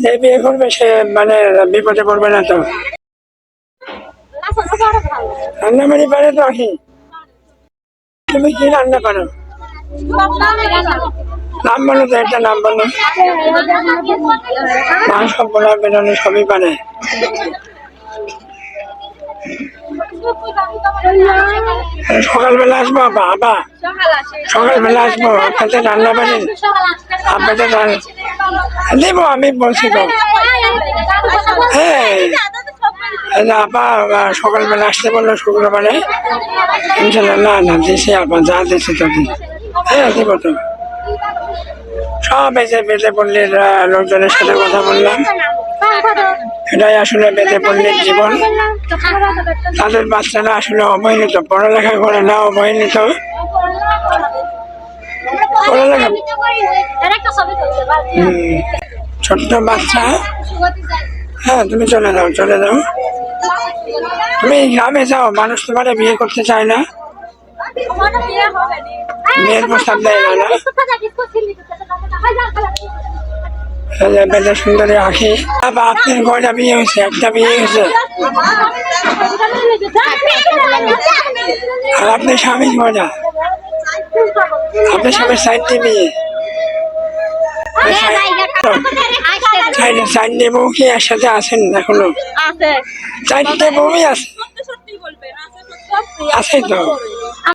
যে বিয়ে করবে সে মানে বিপদে পড়বে না তো। রান্না বাড়ি পারে তো আসি তুমি কি রান্না পারো? নাম বলো তো, একটা নাম বলো। মাংস পোলা বেরোনো সবই পারে। সকালবেলা আসব আবা সকালবেলা আসব, আপনাদের রান্না বাড়ি আপনাদের দেবো আমি বলছি তো হ্যাঁ। আপা সকালবেলা আসতে বলল শুক্রবারে। ইনশাল্লাহ না না দিছি আপা যা দিছি তো হ্যাঁ দিব তো। সব যে বেঁধে পল্লীর লোকজনের সাথে কথা বললাম। এটাই আসলে বেঁধে পল্লীর জীবন। তাদের বাচ্চারা আসলে অবহেলিত পড়ালেখা করে না অবহেলিত। হুম, ছোট্ট বাচ্চা। হ্যাঁ তুমি চলে যাও চলে যাও। তুমি গ্রামে যাও মানুষ তোমার বিয়ে করতে চায় না। মেয়ের প্রস্তাব দেয় না সুন্দরী আঁকি বাবা আপনার কয়টা বিয়ে হয়েছে একটা বিয়ে হয়েছে। আর আপনার স্বামী কয়টা আপনার স্বামীর সাইডটি বিয়ে। চারটে বউ কি একসাথে আছেন এখনও? আছে। চারটে বউই আছে। আছে তো।